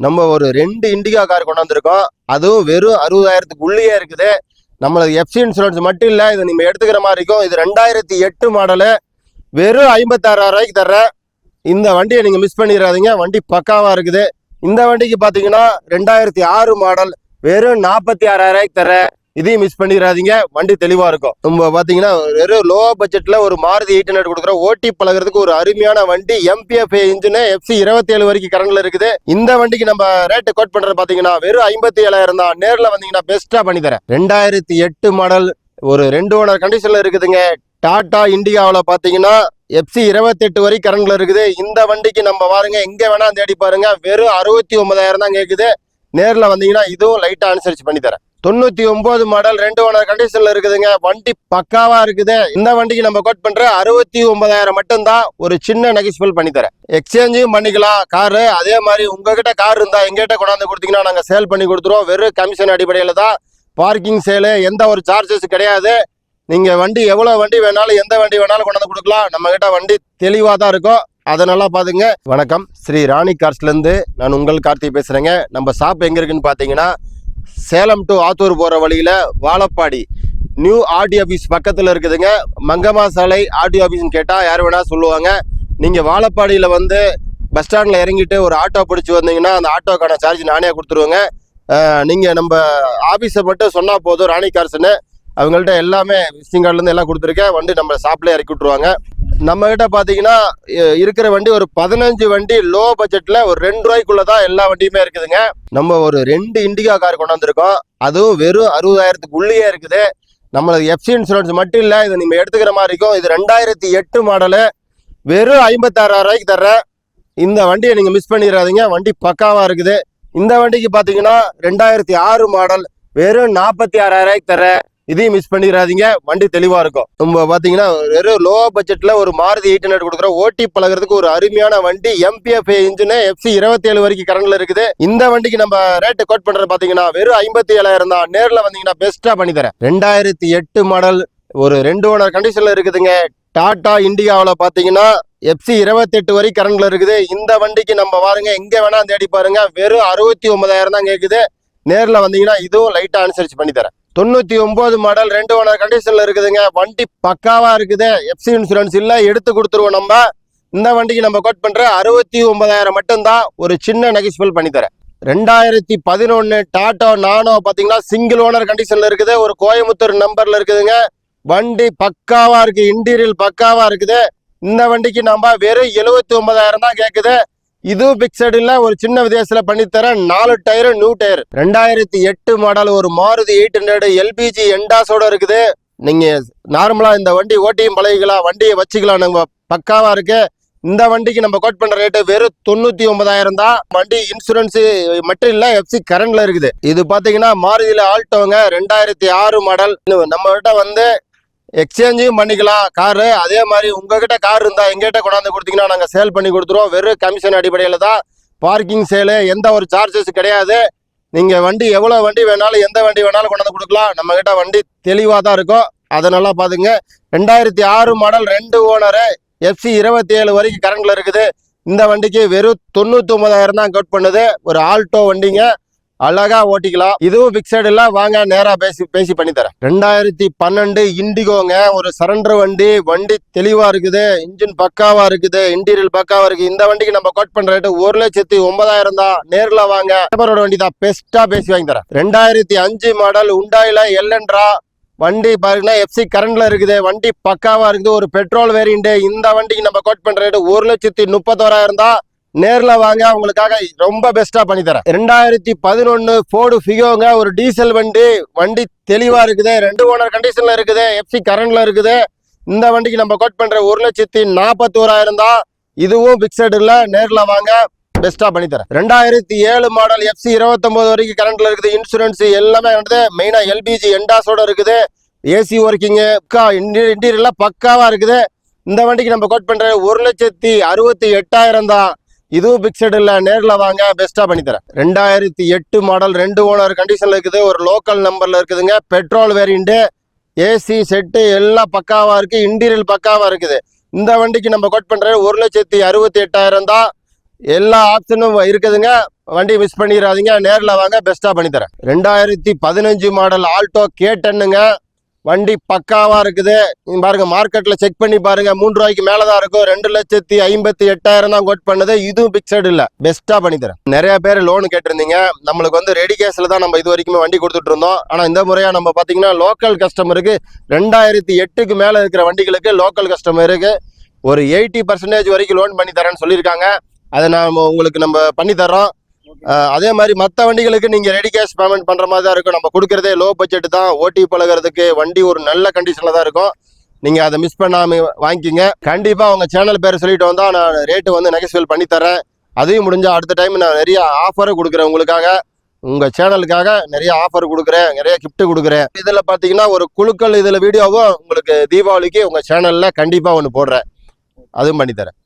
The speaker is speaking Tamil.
நம்ம ஒரு ரெண்டு இண்டிகா கார் கொண்டாந்துருக்கோம். அதுவும் வெறும் அறுபதாயிரத்துக்கு உள்ளேயே இருக்குது. நம்மளுக்கு எஃப்சி இன்சூரன்ஸ் மட்டும் இல்லை இது நீங்கள் எடுத்துக்கிற மாதிரி இருக்கும். இது ரெண்டாயிரத்தி எட்டு மாடலு வெறும் ஐம்பத்தாறாயிரம் ரூபாய்க்கு தர்றேன். இந்த வண்டியை நீங்கள் மிஸ் பண்ணிடாதீங்க. வண்டி பக்காவாக இருக்குது. இந்த வண்டிக்கு பார்த்தீங்கன்னா ரெண்டாயிரத்தி ஆறு மாடல் வெறும் நாற்பத்தி ஆறாயிரம் ரூபாய்க்கு தர்றேன். இதையும் மிஸ் பண்ணிடாதீங்க வண்டி தெளிவாக இருக்கும். நம்ம பார்த்தீங்கன்னா வெறும் லோ பட்ஜெட்டில் ஒரு மாருதி எயிட் ஹண்ட்ரட் கொடுக்குறோம் ஓட்டி பழகிறதுக்கு ஒரு அருமையான வண்டி. எம்பிஎஃப் இன்ஜினு எஃப்சி இருபத்தி ஏழு வரைக்கும் கரண்டில் இருக்குது. இந்த வண்டிக்கு நம்ம ரேட்டு கோட் பண்ணுறது பார்த்தீங்கன்னா வெறும் ஐம்பத்தி ஏழாயிரம் தான். நேரில் வந்தீங்கன்னா பெஸ்ட்டாக பண்ணி தரேன் ரெண்டாயிரத்தி எட்டு மாடல் ஒரு ரெண்டு ஓனர் கண்டிஷனில் இருக்குதுங்க. டாடா இந்தியாவில் பார்த்தீங்கன்னா எஃப்சி இருபத்தெட்டு வரை கரண்ட்ல இருக்குது. இந்த வண்டிக்கு நம்ம பாருங்க எங்க வேணா தேடி பாருங்க. வெறும் அறுபத்தி ஒன்பதாயிரம் தான் கேட்குது நேரில் வந்தீங்கன்னா இதுவும் லைட்டாக அனுசரிச்சு பண்ணி தரேன் தொண்ணூத்தி ஒன்பது மாடல் ரெண்டு ஓனர் கண்டிஷன்ல இருக்குதுங்க. வண்டி பக்காவா இருக்குது. இந்த வண்டிக்கு நம்ம கோட் பண்ற அறுபத்தி ஒன்பதாயிரம் மட்டும்தான் ஒரு சின்ன நெகிஸ்பிள் பண்ணி தரேன் எக்ஸ்சேஞ்சும் பண்ணிக்கலாம். காரு அதே மாதிரி உங்ககிட்ட கார் இருந்தா எங்கிட்ட கொண்டாந்து கொடுத்தீங்கன்னா நாங்க சேல் பண்ணி கொடுத்துருவோம். வெறும் கமிஷன் அடிப்படையில தான் பார்க்கிங் சேலு எந்த ஒரு சார்ஜஸ் கிடையாது. நீங்க வண்டி எவ்வளவு வண்டி வேணாலும் எந்த வண்டி வேணாலும் கொண்டாந்து கொடுக்கலாம். நம்ம கிட்ட வண்டி தெளிவா தான் இருக்கும். அதை நல்லா பாத்துங்க. வணக்கம். ஸ்ரீ ராணி கார்ஸ்லேருந்து நான் உங்கள் கார்த்தி பேசுகிறேங்க நம்ம ஷாப் எங்கே இருக்குன்னு பார்த்தீங்கன்னா சேலம் டு ஆத்தூர் போகிற வழியில் வாழப்பாடி. நியூ ஆர்டி ஆஃபீஸ் பக்கத்தில் இருக்குதுங்க. மங்கம்மா சாலை ஆர்டி ஆஃபீஸ்னு கேட்டால் யார் வேணால் சொல்லுவாங்க. நீங்கள் வாழப்பாடியில் வந்து பஸ் ஸ்டாண்டில் இறங்கிட்டு ஒரு ஆட்டோ பிடிச்சி வந்தீங்கன்னா அந்த ஆட்டோக்கான சார்ஜ் நானே கொடுத்துருவேங்க. நீங்கள் நம்ம ஆஃபீஸை மட்டும் சொன்னால் போதும். ராணி கார்ஸ்னு அவங்கள்ட்ட எல்லாமே விசிட்டிங் கார்டுலேருந்து எல்லாம் கொடுத்துருக்கேன். வந்து நம்ம ஷாப்லேயே இறக்கி விட்ருவாங்க நம்ம கிட்ட பாத்தீங்கன்னா இருக்கிற வண்டி ஒரு பதினஞ்சு வண்டி லோ பட்ஜெட்ல ஒரு ரெண்டு ரூபாய்க்குள்ள தான் எல்லா வண்டியுமே இருக்குதுங்க. நம்ம ஒரு ரெண்டு இண்டிகா கார் கொண்டாந்துருக்கோம் அதுவும் வெறும் அறுபதாயிரத்துக்கு உள்ளேயே இருக்குது. நம்மளுக்கு எஃப்சி இன்சூரன்ஸ் மட்டும் இல்லை இது நீங்கள் எடுத்துக்கிற மாதிரி இருக்கும். இது ரெண்டாயிரத்தி எட்டு மாடலு வெறும் ஐம்பத்தாறாயிரம் ரூபாய்க்கு தர்றேன். இந்த வண்டியை நீங்கள் மிஸ் பண்ணிடாதீங்க. வண்டி பக்காவாக இருக்குது. இந்த வண்டிக்கு பார்த்தீங்கன்னா ரெண்டாயிரத்தி ஆறு மாடல் வெறும் நாற்பத்தி ஆறாயிரம் ரூபாய்க்கு தர்றேன். இதையும் மிஸ் பண்ணிடாதீங்க வண்டி தெளிவாக இருக்கும். நம்ம பார்த்தீங்கன்னா வெறும் லோ பட்ஜெட்டில் ஒரு மாருதி எயிட் ஹண்ட்ரட் கொடுக்குறோம் ஓட்டி பழகிறதுக்கு ஒரு அருமையான வண்டி எம்பிஎஃப் இன்ஜினு எஃப்சி இருபத்தி ஏழு வரைக்கும் கரண்ட்ல இருக்குது. இந்த வண்டிக்கு நம்ம ரேட்டு கோட் பண்றது பாத்தீங்கன்னா வெறும் ஐம்பத்தி ஏழாயிரம் தான். நேர்ல வந்தீங்கன்னா பெஸ்டா பண்ணி தரேன் ரெண்டாயிரத்தி எட்டு மாடல் ஒரு ரெண்டு ஓனர் கண்டிஷன்ல இருக்குதுங்க. டாடா இண்டிகாவில் பார்த்தீங்கன்னா எஃப்சி இருபத்தெட்டு வரை கரண்ட்ல இருக்குது. இந்த வண்டிக்கு நம்ம பாருங்க எங்க வேணா தேடி பாருங்க. வெறும் அறுபத்தி ஒன்பதாயிரம் தான் கேட்குது நேரில் வந்தீங்கன்னா இதுவும் லைட்டாக அனுசரிச்சு பண்ணி தரேன் தொண்ணூத்தி ஒன்பது மாடல் ரெண்டு ஓனர் கண்டிஷன்ல இருக்குதுங்க. வண்டி பக்காவா இருக்குது. எஃப்சி இன்சூரன்ஸ் இல்ல எடுத்து கொடுத்துருவோம் நம்ம. இந்த வண்டிக்கு நம்ம கோட் பண்ற அறுபத்தி ஒன்பதாயிரம் மட்டும்தான் ஒரு சின்ன நெகிஸ்பிள் பண்ணித்தரேன். ரெண்டாயிரத்தி பதினொன்னு டாட்டோ நானோ பாத்தீங்கன்னா சிங்கிள் ஓனர் கண்டிஷன்ல இருக்குது. ஒரு கோயம்புத்தூர் நம்பர்ல இருக்குதுங்க. வண்டி பக்காவா இருக்கு. இன்டீரியல் பக்காவா இருக்குது. இந்த வண்டிக்கு நம்ம வெறும் எழுபத்தி ஒன்பதாயிரம் தான் கேக்குது. இதுவும் பிக்சடில் ஒரு சின்ன வித்தியாசத்தில் பண்ணி தரேன் நாலு டயரு நியூ டயர் ரெண்டாயிரத்தி எட்டு மாடல் ஒரு மாருதி எயிட் ஹண்ட்ரட் எல்பிஜி எண்டாஸோட இருக்குது. நீங்க நார்மலா இந்த வண்டி ஓட்டியும் பழகிக்கலாம் வண்டியை வச்சுக்கலாம். நம்ம பக்காவா இருக்கு. இந்த வண்டிக்கு நம்ம கோட் பண்ற ரேட்டு வெறும் தொண்ணூத்தி ஒன்பதாயிரம் தான். வண்டி இன்சூரன்ஸ் மட்டும் இல்லை எஃப்சி கரண்ட்ல இருக்குது. இது பாத்தீங்கன்னா மாருதியில ஆல்டோங்க ரெண்டாயிரத்தி ஆறு மாடல் நம்ம கிட்ட வந்து எக்ஸ்சேஞ்சும் பண்ணிக்கலாம். காரு அதே மாதிரி உங்ககிட்ட கார் இருந்தால் எங்கிட்ட கொண்டாந்து கொடுத்தீங்கன்னா நாங்கள் சேல் பண்ணி கொடுத்துருவோம். வெறும் கமிஷன் அடிப்படையில் தான் பார்க்கிங் சேலு எந்த ஒரு சார்ஜஸ் கிடையாது. நீங்கள் வண்டி எவ்வளோ வண்டி வேணாலும் எந்த வண்டி வேணாலும் கொண்டாந்து கொடுக்கலாம். நம்மக்கிட்ட வண்டி தெளிவாக தான் இருக்கும். அதை நல்லா பார்த்துங்க ரெண்டாயிரத்தி ஆறு மாடல் ரெண்டு ஓனரு எஃப்சி இருபத்தி ஏழு வரைக்கும் கரண்டில் இருக்குது. இந்த வண்டிக்கு வெறும் தொண்ணூற்றி ஒன்பதாயிரம் தான் கட் பண்ணுது. ஒரு ஆல்டோ வண்டிங்க. அழகா ஓட்டிக்கலாம். இதுவும் பிக்சட் இல்ல வாங்க நேரா பேசி பேசி பண்ணி தரேன் ரெண்டாயிரத்தி பன்னெண்டு இண்டிகோங்க. ஒரு சரண்டர் வண்டி வண்டி தெளிவா இருக்குது இன்ஜின் பக்காவா இருக்குது இன்டீரியல் பக்காவா இருக்கு இந்த வண்டிக்கு நம்ம கோட் பண்ற ரேட்டு ஒரு லட்சத்தி ஒன்பதாயிரம் தான். நேர்ல வாங்க. பேப்பரோட வண்டி தான். பெஸ்டா பேசி வாங்கி தரேன். ரெண்டாயிரத்தி அஞ்சு மாடல் உண்டாயில எல்லன்ட்ரா வண்டி பாருங்கன்னா எஃப்சி கரண்ட்ல இருக்குது. வண்டி பக்காவா இருக்குது. ஒரு பெட்ரோல் வேரியண்ட் இந்த வண்டிக்கு நம்ம கோட் பண்ற ரேட்டு ஒரு லட்சத்தி முப்பத்தோராயிரம் தான். நேரில் வாங்க உங்களுக்காக ரொம்ப பெஸ்ட்டாக பண்ணித்தரேன். ரெண்டாயிரத்தி பதினொன்று ஃபோர்டு ஃபிகோங்க ஒரு டீசல் வண்டி. வண்டி தெளிவாக இருக்குது ரெண்டு ஓனர் கண்டிஷனில் இருக்குது எஃப்சி கரண்டில் இருக்குது. இந்த வண்டிக்கு நம்ம கோட் பண்ணுற ஒரு லட்சத்தி நாற்பத்தோராயிரம் தான். இதுவும் பிக்சட் இல்லை நேரில் வாங்க பெஸ்ட்டாக பண்ணித்தரேன். ரெண்டாயிரத்தி ஏழு மாடல் எஃப்சி இருபத்தொம்போது வரைக்கும் கரண்டில் இருக்குது இன்சூரன்ஸ் எல்லாமே வந்து மெயினாக எல்பிஜி என்டாஸோட இருக்குது. ஏசி ஒர்க்கிங்கு பக்கா இன்டீரியர்லாம் பக்காவாக இருக்குது. இந்த வண்டிக்கு நம்ம கோட் பண்ணுற ஒரு லட்சத்தி அறுபத்தி எட்டாயிரம் தான். இதுவும் பிக்சட் இல்லை. நேரில் வாங்க பெஸ்ட்டாக பண்ணித்தரேன். ரெண்டாயிரத்தி எட்டு மாடல் ரெண்டு ஓனர் கண்டிஷனில் இருக்குது. ஒரு லோக்கல் நம்பரில் இருக்குதுங்க. பெட்ரோல் வேரியண்ட்டு ஏசி செட்டு எல்லாம் பக்காவாக இருக்குது இன்டீரியல் பக்காவாக இருக்குது. இந்த வண்டிக்கு நம்ம கோட் பண்ணுற ஒரு லட்சத்தி அறுபத்தி எட்டாயிரம் தான். எல்லா ஆப்ஷனும் இருக்குதுங்க. வண்டி மிஸ் பண்ணிடாதீங்க நேரில் வாங்க பெஸ்ட்டாக பண்ணித்தரேன். ரெண்டாயிரத்தி பதினஞ்சு மாடல் ஆல்டோ கேட்டன்னுங்க வண்டி பக்காவாக இருக்குது. நீங்கள் பாருங்கள் மார்க்கெட்டில் செக் பண்ணி பாருங்கள் மூன்று ரூபாய்க்கு மேலே தான் இருக்கும் ரெண்டு லட்சத்தி ஐம்பத்தி எட்டாயிரம் தான் கோட் பண்ணுது. இதுவும் பிக்சடு இல்லை. பெஸ்ட்டாக பண்ணித்தரேன் நிறையா நிறைய பேர் லோன் கேட்டிருந்தீங்க. நம்மளுக்கு வந்து ரெடி கேஸில் தான் நம்ம இது வரைக்குமே வண்டி கொடுத்துட்டு இருந்தோம். ஆனால் இந்த முறையாக நம்ம பார்த்தீங்கன்னா லோக்கல் கஸ்டமருக்கு ரெண்டாயிரத்தி எட்டுக்கு மேலே இருக்கிற வண்டிகளுக்கு லோக்கல் கஸ்டமருக்கு ஒரு எயிட்டி பர்சன்டேஜ் வரைக்கும் லோன் பண்ணி தரேன்னு சொல்லியிருக்காங்க. அதை நாம உங்களுக்கு நம்ம பண்ணித்தரோம் அதே மாதிரி மற்ற வண்டிகளுக்கு நீங்கள் ரெடி கேஷ் பேமெண்ட் பண்ணுற மாதிரி தான் இருக்கும். நம்ம கொடுக்குறதே லோ பட்ஜெட் தான். ஓட்டி பழகுறதுக்கு வண்டி ஒரு நல்ல கண்டிஷனில் தான் இருக்கும். நீங்கள் அதை மிஸ் பண்ணாமல் வாங்கிக்கிங்க. கண்டிப்பாக உங்கள் சேனல் பேரை சொல்லிட்டு வந்தால் நான் ரேட்டு வந்து நெகஸ்பியல் பண்ணி தரேன். அதையும் முடிஞ்சால் அடுத்த டைம் நான் நிறைய ஆஃபரும் கொடுக்குறேன் உங்களுக்காக. உங்கள் சேனலுக்காக நிறைய ஆஃபர் கொடுக்குறேன். நிறைய கிஃப்ட் கொடுக்குறேன். இதில் பார்த்தீங்கன்னா ஒரு குழுக்கள் இதில் வீடியோவும் உங்களுக்கு தீபாவளிக்கு உங்கள் சேனலில் கண்டிப்பாக ஒன்று போடுறேன். அதுவும் பண்ணித்தரேன்